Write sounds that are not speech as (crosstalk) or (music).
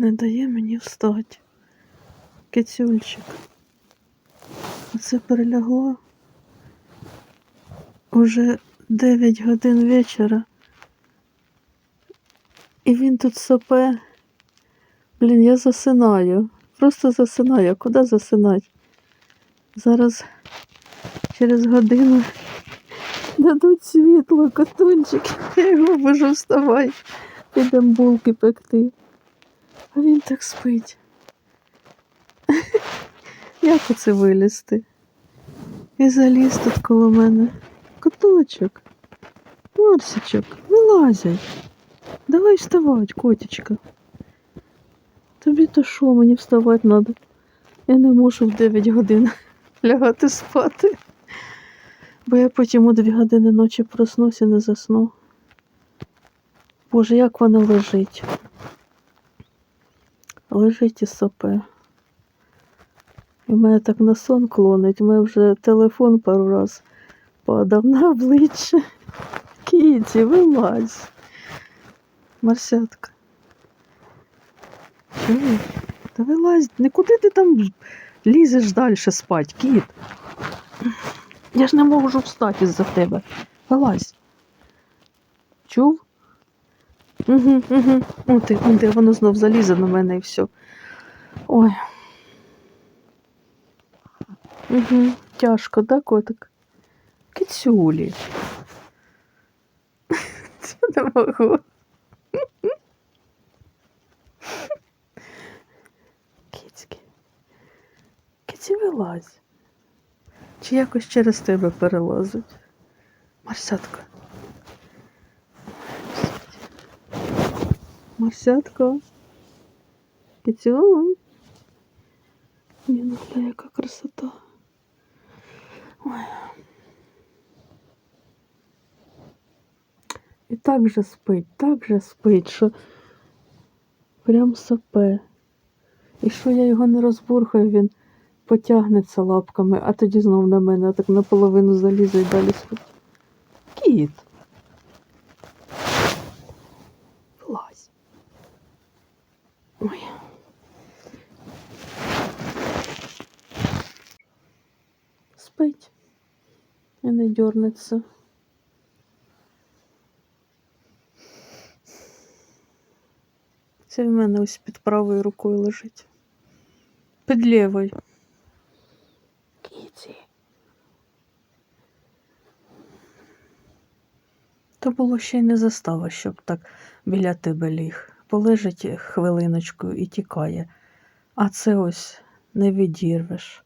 не дає мені встати. Кицюльчик. Оце перелягло. Уже 9 годин вечора. І він тут сопе. Блін, я засинаю. Просто засинаю. А Куди засинать? Зараз через годину (laughs) дадуть світло, котунчик. (laughs) Я його можу вставай. Підемо булки пекти. А він так спить. (laughs) Як оце вилізти? І заліз тут коло мене. Коточок. Марсичок, вилазять. Давай вставать, котечка. Тобі то що, мені вставати треба? Я не можу в 9 годин (laughs) лягати спати. Бо я потім у 2 години ночі проснусь і не засну. Боже, як вона лежить. Лежить і сопе. І мене так на сон клонить. Мене вже телефон пару раз падав на обличчя. Кіті, вилазь. Марсятка. Чого? Та вилазь, нікуди ти там лізеш далі спать, кіт. Я ж не можу встати з-за тебе. Вилазь. Чув? Угу, угу. О, ти, он ти, воно знов залізе на мене і все. Ой. Угу. Тяжко, да, котик? Кицюлі. (laughs) Це не можу. Кицьки. Киці вилазь. Чи якось через тебе перелазить? Марсятка. Марсятка. Кицю. Ні, ну яка красота. Ой. І так же спить, так же спить, що прям сопе. І що я його не розбурхаю, він потягнеться лапками, а тоді знов на мене так наполовину залізе і далі спить. Кіт. Вилазь. Ой. Спить. І не дернеться. Це в мене ось під правою рукою лежить. Під лівою. Кіті. То було ще й не застава, щоб так біля тебе ліг. Полежить хвилиночку і тікає. А це ось не відірвеш.